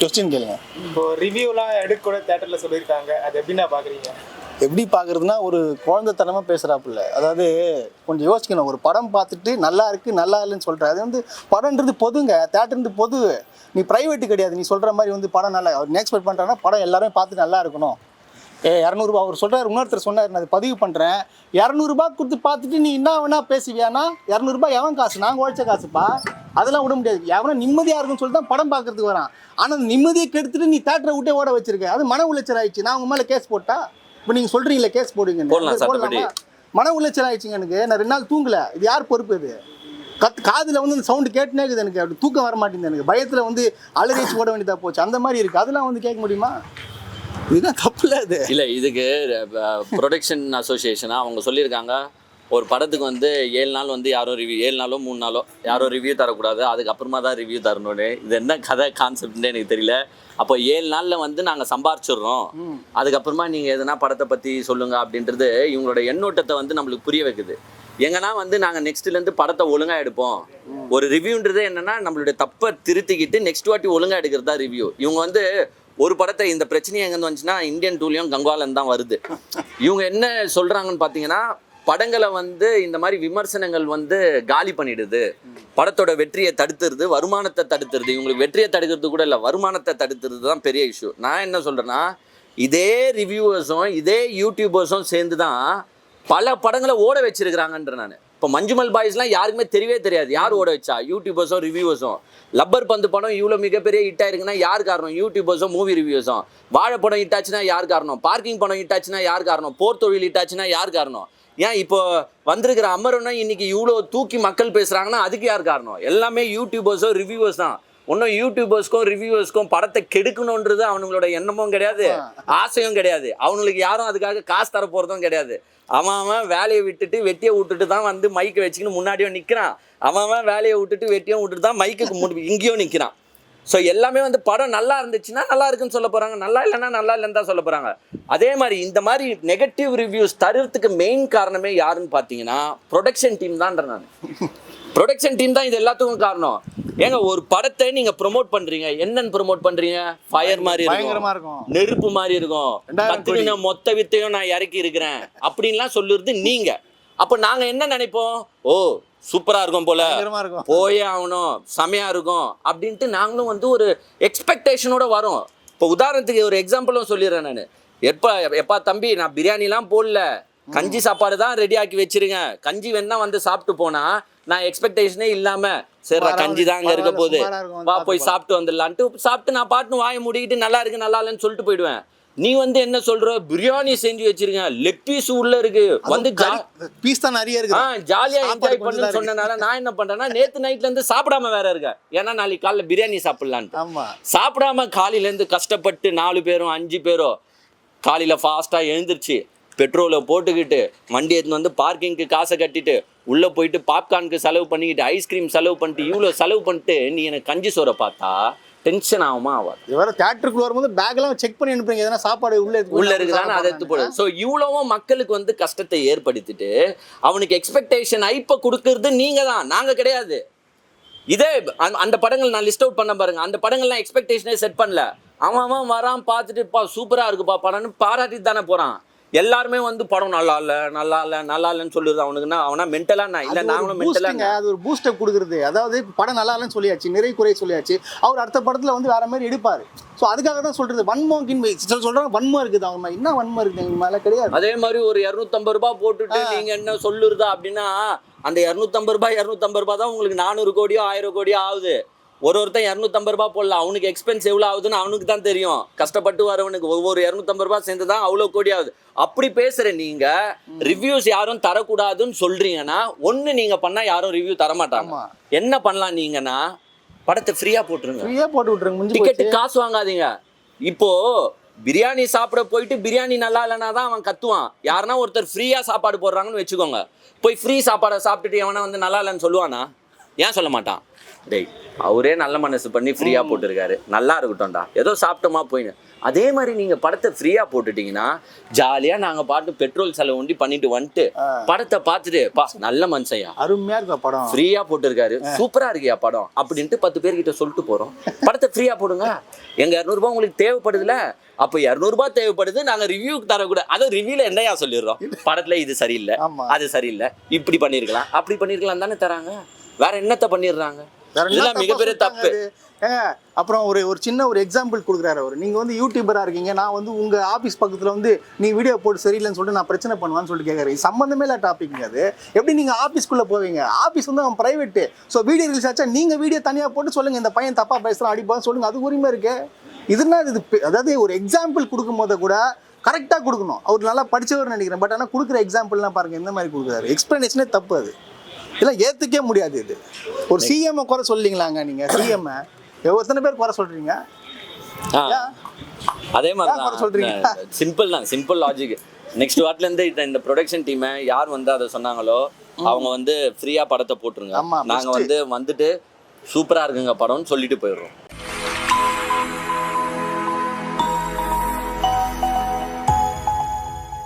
Question கேளுங்க. இப்போ ரிவ்யூலாம் எடுக்க கூட தேட்டர்ல சொல்லியிருக்காங்க. அது எப்படின்னா பாக்குறீங்க? எப்படி பார்க்குறதுனா ஒரு குழந்தைத்தனமாக பேசுகிறாப்புல அதாவது கொஞ்சம் யோசிக்கணும். ஒரு படம் பார்த்துட்டு நல்லா இருக்கு நல்லா இல்லைன்னு சொல்கிற அது வந்து படம்ன்றது பொதுங்க. தேட்டர்ன்றது பொது. நீ ப்ரைவேட்டு கிடையாது. நீ சொல்கிற மாதிரி வந்து படம் நல்லா அவர் எக்ஸ்பெக்ட் பண்ணுறாங்கன்னா படம் எல்லாரும் பார்த்து நல்லா இருக்கணும். ஏ இரநூறுபா. அவர் சொல்கிறார் இன்னொருத்தர் சொன்னார் நான் அதை பதிவு பண்ணுறேன் இரநூறுபா கொடுத்து பார்த்துட்டு நீ என்ன வேணா பேசுவியானா? இரநூறுபா எவன் காசு? நாங்கள் உழைச்ச காசுப்பா? அதெல்லாம் விட முடியாது. எவனா நிம்மதியாக இருக்குன்னு சொல்லிட்டு தான் படம் பார்க்கறதுக்கு வரான். ஆனால் நிம்மதியை கெடுத்துட்டு நீ தேட்டரை விட்டே ஓட வச்சிருக்க. அது மன உளைச்சல் ஆயிடுச்சு. நான் உங்க மேலே கேஸ் போட்டா இப்போ நீங்கள் சொல்கிறீங்களே கேஸ் போடுங்க போடலாம். மன உளைச்சல் ஆயிடுச்சுங்க எனக்கு. நான் ரெண்டு நாள் தூங்கல. இது யார் பொறுப்பு இது? கத் காதில் வந்து அந்த சவுண்டு கேட்டுனே இருக்குது எனக்கு. அப்படி தூக்கம் வர மாட்டேங்குது எனக்கு. பயத்தில் வந்து அலறிச்சு ஓட வேண்டியதாக போச்சு. அந்த மாதிரி இருக்குது அதெல்லாம் வந்து கேட்க முடியுமா? இதுதான் தப்புல அது இல்ல இதுக்கு ப்ரொடக்ஷன் அசோசியேஷனா அவங்க சொல்லியிருக்காங்க. ஒரு படத்துக்கு வந்து ஏழு நாள் வந்து யாரும் ரிவ்யூ ஏழு நாளோ மூணு நாளோ யாரும் ரிவ்யூ தரக்கூடாது. அதுக்கப்புறமா தான் ரிவ்யூ தரணும்னு. இது என்ன கதை கான்செப்ட்னு எனக்கு தெரியல. அப்போ ஏழு நாளில் வந்து நாங்கள் சம்பாரிச்சிடுறோம். அதுக்கப்புறமா நீங்கள் எதனா படத்தை பற்றி சொல்லுங்க அப்படின்றது இவங்களோட எண்ணோட்டத்தை வந்து நம்மளுக்கு புரிய வைக்குது. எங்கன்னா வந்து நாங்கள் நெக்ஸ்ட்லேருந்து படத்தை ஒழுங்காக எடுப்போம். ஒரு ரிவ்யூன்றது என்னன்னா நம்மளுடைய தப்பை திருத்திக்கிட்டு நெக்ஸ்ட் வாட்டி ஒழுங்காக எடுக்கிறது தான் ரிவ்யூ இவங்க வந்து ஒரு படத்தை இந்த பிரச்சனை எங்கேருந்து வந்துச்சுன்னா இந்தியன் டூலையும் கங்காலன் தான் வருது. இவங்க என்ன சொல்கிறாங்கன்னு பார்த்தீங்கன்னா படங்களை வந்து இந்த மாதிரி விமர்சனங்கள் வந்து காலி பண்ணிடுது. படத்தோட வெற்றியை தடுத்துருது வருமானத்தை தடுத்துருது. இவங்களுக்கு வெற்றியை தடுக்கிறது கூட இல்லை வருமானத்தை தடுத்துறது தான் பெரிய இஷ்யூ நான் என்ன சொல்கிறேன்னா இதே ரிவ்யூவர்ஸும் இதே யூடியூபர்ஸும் சேர்ந்து தான் பல படங்களை ஓட வச்சிருக்கிறாங்கன்ற நான். இப்போ மஞ்சுமல் பாய்ஸ்லாம் யாருக்குமே தெரியவே தெரியாது. யார் ஓட வச்சா? யூடியூபர்ஸும் ரிவ்யூவர்ஸும் லப்பர் பந்து படம் இவ்வளோ மிகப்பெரிய ஹிட் ஆயிருக்குன்னா யார் காரணம்? யூடியூபர்ஸும் மூவி ரிவ்யூஸும் வாழை படம் ஹிட் ஆச்சுன்னா யார் காரணம்? பார்க்கிங் படம் ஹிட் ஆச்சுன்னா யார் காரணம்? போர் தொழில் ஹிட் ஆச்சுன்னா யார் காரணம்? ஏன் இப்போ வந்திருக்கிற அமரனை இன்னைக்கு இவ்வளோ தூக்கி மக்கள் பேசுகிறாங்கன்னா அதுக்கு யார் காரணம்? எல்லாமே யூடியூபர்ஸோ ரிவ்யூவர்ஸ் தான். ஒன்றும் யூடியூபர்ஸ்க்கும் ரிவ்யூவர்ஸ்க்கும் படத்தை கெடுக்கணுன்றது அவனுங்களோட எண்ணமும் கிடையாது ஆசையும் கிடையாது. அவனுங்களுக்கு யாரும் அதுக்காக காசு தர போகிறதும் கிடையாது. அவன் அவன் வேலையை விட்டுட்டு வெட்டியை விட்டுட்டு தான் வந்து மைக்கை வச்சுக்கின்னு முன்னாடியும் நிற்கிறான் அவன் அவன் வேலையை விட்டுட்டு வெட்டியும் விட்டுட்டு தான் மைக்குக்கு இங்கேயும் நிற்கிறான் ஸோ எல்லாமே வந்து படம் நல்லா இருந்துச்சுன்னா நல்லா இருக்குன்னு சொல்ல போகிறாங்க நல்லா இல்லைன்னா நல்லா இல்லைன்னு தான் சொல்ல போகிறாங்க அதே மாதிரி இந்த மாதிரி நெகட்டிவ் ரிவ்யூஸ் தருவதுக்கு மெயின் காரணமே யாருன்னு பார்த்தீங்கன்னா ப்ரொடக்ஷன் டீம் தான்ற நான். ப்ரொடக்ஷன் டீம் தான் இது எல்லாத்துக்கும் காரணம். ஏங்க ஒரு படத்தை நீங்க ப்ரோமோட் பண்றீங்க. என்னன்னு ப்ரோமோட் பண்றீங்க? ஃபயர் மாதிரி இருக்கும். நெருப்பு மாதிரி இருக்கும். கத்திரின மொத்த வித்தையும் நான் இறக்கி இருக்கிறேன். அப்படின்லாம் சொல்லுறது நீங்க. அப்ப நாங்க என்ன நினைப்போம்? ஓ சூப்பரா இருக்கும் போல. போயே ஆகணும் செமையா இருக்கும் அப்படின்ட்டு நாங்களும் வந்து ஒரு எக்ஸ்பெக்டேஷனோட வரோம். இப்போ உதாரணத்துக்கு ஒரு எக்ஸாம்பிளும் சொல்லிடுறேன் நான். எப்பா எப்பா தம்பி நான் பிரியாணிலாம் போடல. கஞ்சி சாப்பாடு தான் ரெடி ஆக்கி வச்சிருங்க. கஞ்சி வேணா வந்து சாப்பிட்டு போனா நான் எக்ஸ்பெக்டேஷனே இல்லாம சரி கஞ்சி தான் அங்க இருக்க போகுது. வா போய் சாப்பிட்டு சாப்பிட்டு வந்துடலான்ட்டு சாப்பிட்டு நான் பாட்டுன்னு வாயை மூடிக்கிட்டு நல்லா இருக்கு நல்லா இல்லைன்னு சொல்லிட்டு போயிடுவேன். நீ வந்து என்ன சொல்ற? பிரியாணி செஞ்சு வச்சிருங்க லெக் பீஸ் உள்ள இருக்கு. வந்து பீஸ் தான் நிறைய ஆ இருக்குது ஜாலியா என்ஜாய் இருக்கு. சொன்னனால நான் என்ன பண்றேன்னா நேத்து நைட்ல இருந்து சாப்பிடாம வேற இருக்கேன் ஏன்னா நாளைக்கு காலைல பிரியாணி சாப்பிடலான்ட்டு. ஆமா. சாப்பிடாம காலையில இருந்து கஷ்டப்பட்டு நாலு பேரும் அஞ்சு பேரும் காலையில ஃபாஸ்டா எழுந்திருச்சு பெட்ரோலை போட்டுக்கிட்டு வண்டி எடுத்துன்னு வந்து பார்க்கிங்க்கு காசை கட்டிட்டு உள்ள போயிட்டு பாப்கார்னுக்கு செலவு பண்ணிக்கிட்டு ஐஸ்கிரீம் செலவு பண்ணிட்டு இவ்வளோ செலவு பண்ணிட்டு நீ எனக்கு கஞ்சி சோறை பார்த்தா டென்ஷன் ஆகுமா ஆகாது. இவர தேட்டருக்குள்ள வரும்போது பேக் எல்லாம் செக் பண்ணி அனுப்புறீங்க எதனா சாப்பாடு உள்ள உள்ள இருக்குதான்னு அதை எடுத்து போடு ஸோ இவ்வளவும் மக்களுக்கு வந்து கஷ்டத்தை ஏற்படுத்திட்டு அவனுக்கு எக்ஸ்பெக்டேஷன் ஐப்ப கொடுக்கறது நீங்க தான் நாங்க கிடையாது. இதே அந்த- படங்கள் நான் லிஸ்ட் அவுட் பண்ண பாருங்க. அந்த படங்கள்லாம் எக்ஸ்பெக்டேஷனே செட் பண்ணல. அவன் அவன் வரான் பார்த்துட்டு பா சூப்பரா இருக்குப்பா படம்னு பாராட்டிட்டு தானே போறான். எல்லாருமே வந்து படம் நல்லா இல்ல நல்லா இல்ல நல்லா இல்லைன்னு சொல்லுது அவனுக்குன்னா. அவனா மென்டலா நான் இல்ல நாங்களும் மென்டலா அது ஒரு பூஸ்டப் கொடுக்குறது. அதாவது படம் நல்லா இல்லைன்னு சொல்லியாச்சு நிறை குறை சொல்லியாச்சு. அவர் அடுத்த படத்துல வந்து வேற மாதிரி எடுப்பாரு. ஸோ அதுக்காக தான் சொல்றது. வன்மோக்கின் சில சொல்றாங்க வன்மம் இருக்குது. அவங்க மேல. என்ன வன்மம் இருக்குது? எங்க மேல கிடையாது. அதே மாதிரி ஒரு இரநூத்தம்பது ரூபாய் போட்டுட்டு நீங்க என்ன சொல்லுறதா அப்படின்னா அந்த இரநூத்தம்பது ரூபாய் இரநூத்தம்பது ரூபாய் தான் உங்களுக்கு நானூறு கோடியோ ஆயிரம் கோடியோ ஆகுது. ஒரு ஒருத்தன் இரநூத்தம்பது ரூபாய் போடல அவனுக்கு எக்ஸ்பென்ஸ் எவ்வளோ ஆகுதுன்னு அவனுக்கு தான் தெரியும். கஷ்டப்பட்டு வரவனுக்கு ஒவ்வொரு இரநூத்தம்பது ரூபாய் சேர்ந்து தான் அவ்வளோ கோடி ஆகுது. அப்படி பேசுற நீங்க ரிவ்யூஸ் யாரும் தரக்கூடாதுன்னு சொல்றீங்கன்னா ஒண்ணு நீங்க பண்ணா யாரும் ரிவ்யூ தர மாட்டாங்க ஆமா. என்ன பண்ணலாம் நீங்கன்னா படத்தை ஃப்ரீயா போட்டுருங்க. ஃப்ரீயா போட்டு விட்டுருங்க. முடிஞ்சு டிக்கெட் போச்சு. காசு வாங்காதீங்க. இப்போ பிரியாணி சாப்பிட போயிட்டு பிரியாணி நல்லா இல்லைனா தான் அவன் கத்துவான். யாருன்னா ஒருத்தர் ஃப்ரீயா சாப்பாடு போடுறாங்கன்னு வச்சுக்கோங்க. போய் ஃப்ரீ சாப்பாடை சாப்பிட்டுட்டு எவனா வந்து நல்லா இல்லைன்னு சொல்லுவானா? ஏன் சொல்ல மாட்டான்? டேய் அவரே நல்ல மனசு பண்ணி ஃப்ரீயா போட்டிருக்காரு. நல்லா இருக்கட்டும்டா. ஏதோ சாப்பிட்டோமா போயின்னு. அதே மாதிரி நீங்க படத்தை ஃப்ரீயா போட்டுட்டீங்கன்னா ஜாலியா நாங்க பாட்டு பெட்ரோல் செலவு ஒண்டி பண்ணிட்டு வந்துட்டு படத்தை பார்த்துட்டு பா நல்ல மனுஷன்யா. அருமையா இருக்கா படம். ஃப்ரீயா போட்டிருக்காரு. சூப்பரா இருக்கியா படம்? அப்படின்ட்டு பத்து பேர்கிட்ட சொல்லிட்டு போறோம். படத்தை ஃப்ரீயா போடுங்க. எங்க இரநூறுபா உங்களுக்கு தேவைப்படுதுல? அப்போ இரநூறுபா தேவைப்படுது நாங்க ரிவ்யூக்கு தரக்கூடாது அதை ரிவ்யூல என்னையா சொல்லிடுறோம்? படத்துல இது சரியில்லை. அது சரியில்லை. இப்படி பண்ணிருக்கலாம். அப்படி பண்ணிருக்கலாம் தானே தராங்க? வேற என்னத்த பண்ணிடுறாங்க? இதெல்லாம் தப்பா மிகப்பெரிய தப்பு? ஏங்க, அப்புறம் ஒரு ஒரு சின்ன ஒரு எக்ஸாம்பிள் கொடுக்குறாரு அவர். நீங்க வந்து யூடியூபரா இருக்கீங்க நான் வந்து உங்க ஆபீஸ் பக்கத்துல வந்து நீ வீடியோ போட்டு சரியில்லைன்னு சொல்லிட்டு நான் பிரச்சனை பண்ணுவான்னு சொல்லிட்டு கேட்கறேன் இது சம்பந்தமே இல்ல டாபிக் அது. எப்படி நீங்க ஆபீஸ்க்குள்ள போவீங்க? ஆபீஸ் வந்து அவன் பிரைவேட் ஸோ வீடியோ ரிலீஸ் ஆச்சா? நீங்க வீடியோ தனியா போட்டு சொல்லுங்க இந்த பையன் தப்பா பேசுறான் அடிப்பான்னு சொல்லுங்க. அது உரிமை இருக்கு. இதுனா இது? அதாவது ஒரு எக்ஸாம்பிள் கொடுக்கும் போது கூட கரெக்டாக கொடுக்கணும். அவர் நல்லா படிச்சவர் நினைக்கிறேன். பட் ஆனால் கொடுக்குற எக்ஸாம்பிள்லாம் பாருங்க எந்த மாதிரி கொடுக்குறாரு. எக்ஸ்பிளனேஷனே தப்பு அது. இதெல்லாம் ஏற்றுக்கவே முடியாது இது ஒரு சிஎம் குறை சொல்லீங்களாங்க நீங்கள் சிஎம் எத்தனை பேர் குறை. ஏன்? அதே மாதிரி சொல்றீங்க? சிம்பிள் தான் சிம்பிள் லாஜிக் நெக்ஸ்ட் வாரத்துல இருந்து இந்த- இந்த ப்ரொடக்ஷன் டீமை யார் வந்து அதை சொன்னாங்களோ அவங்க வந்து ஃப்ரீயா படத்தை போட்டுருங்க நாங்க. வந்து வந்துட்டு சூப்பரா இருக்குங்க படம்னு சொல்லிட்டு போயிடுறோம்